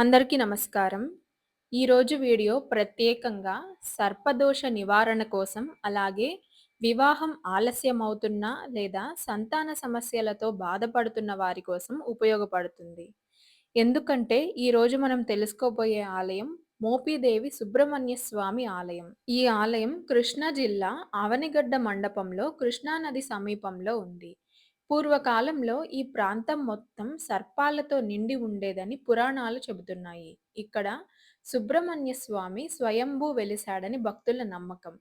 అందరికీ నమస్కారం. ఈరోజు వీడియో ప్రత్యేకంగా సర్పదోష నివారణ కోసం, అలాగే వివాహం ఆలస్యమవుతున్న లేదా సంతాన సమస్యలతో బాధపడుతున్న వారి కోసం ఉపయోగపడుతుంది. ఎందుకంటే ఈరోజు మనం తెలుసుకోబోయే ఆలయం మోపిదేవి సుబ్రహ్మణ్య స్వామి ఆలయం. ఈ ఆలయం కృష్ణా జిల్లా ఆవనిగడ్డ మండపంలో కృష్ణానది సమీపంలో ఉంది. పూర్వకాలంలో ఈ ప్రాంతం మొత్తం సర్పాలతో నిండి ఉండేదని పురాణాలు చెబుతున్నాయి. ఇక్కడ సుబ్రహ్మణ్య స్వామి స్వయంభూ వెలిశాడని భక్తుల నమ్మకం.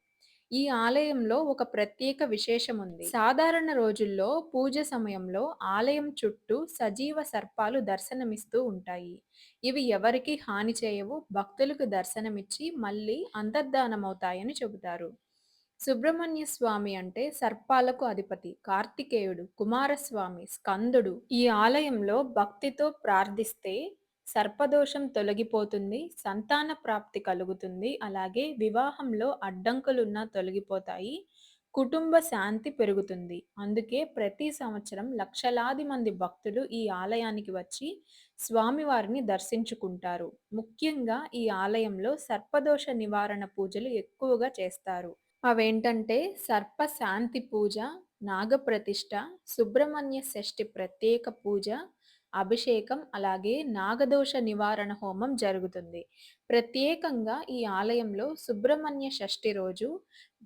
ఈ ఆలయంలో ఒక ప్రత్యేక విశేషం ఉంది. సాధారణ రోజుల్లో పూజ సమయంలో ఆలయం చుట్టూ సజీవ సర్పాలు దర్శనమిస్తూ ఉంటాయి. ఇవి ఎవరికి హాని చేయవు, భక్తులకు దర్శనమిచ్చి మళ్ళీ అంతర్ధానమవుతాయని చెబుతారు. సుబ్రహ్మణ్య స్వామి అంటే సర్పాలకు అధిపతి, కార్తికేయుడు, కుమారస్వామి, స్కందుడు. ఈ ఆలయంలో భక్తితో ప్రార్థిస్తే సర్పదోషం తొలగిపోతుంది, సంతాన ప్రాప్తి కలుగుతుంది, అలాగే వివాహంలో అడ్డంకులున్నా తొలగిపోతాయి, కుటుంబ శాంతి పెరుగుతుంది. అందుకే ప్రతి సంవత్సరం లక్షలాది మంది భక్తులు ఈ ఆలయానికి వచ్చి స్వామివారిని దర్శించుకుంటారు. ముఖ్యంగా ఈ ఆలయంలో సర్పదోష నివారణ పూజలు ఎక్కువగా చేస్తారు. అవేంటంటే సర్ప శాంతి పూజ, నాగప్రతిష్ఠ, సుబ్రహ్మణ్య షష్ఠి ప్రత్యేక పూజ, అభిషేకం అలాగే నాగదోష నివారణ హోమం జరుగుతుంది. ప్రత్యేకంగా ఈ ఆలయంలో సుబ్రహ్మణ్య షష్ఠి రోజు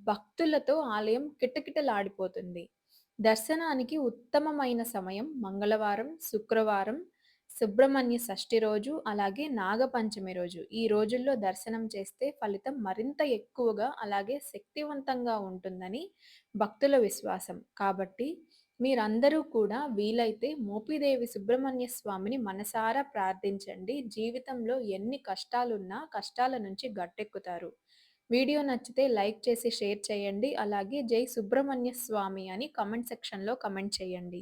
భక్తులతో ఆలయం కిటకిటలాడిపోతుంది. దర్శనానికి ఉత్తమమైన సమయం మంగళవారం, శుక్రవారం, సుబ్రహ్మణ్య షష్ఠి రోజు, అలాగే నాగపంచమి రోజు. ఈ రోజుల్లో దర్శనం చేస్తే ఫలితం మరింత ఎక్కువగా అలాగే శక్తివంతంగా ఉంటుందని భక్తుల విశ్వాసం. కాబట్టి మీరందరూ కూడా వీలైతే మోపిదేవి సుబ్రహ్మణ్య స్వామిని మనసారా ప్రార్థించండి. జీవితంలో ఎన్ని కష్టాలున్నా కష్టాల నుంచి గట్టెక్కుతారు. వీడియో నచ్చితే లైక్ చేసి షేర్ చేయండి. అలాగే జై సుబ్రహ్మణ్య స్వామి అని కమెంట్ సెక్షన్‌లో కమెంట్ చేయండి.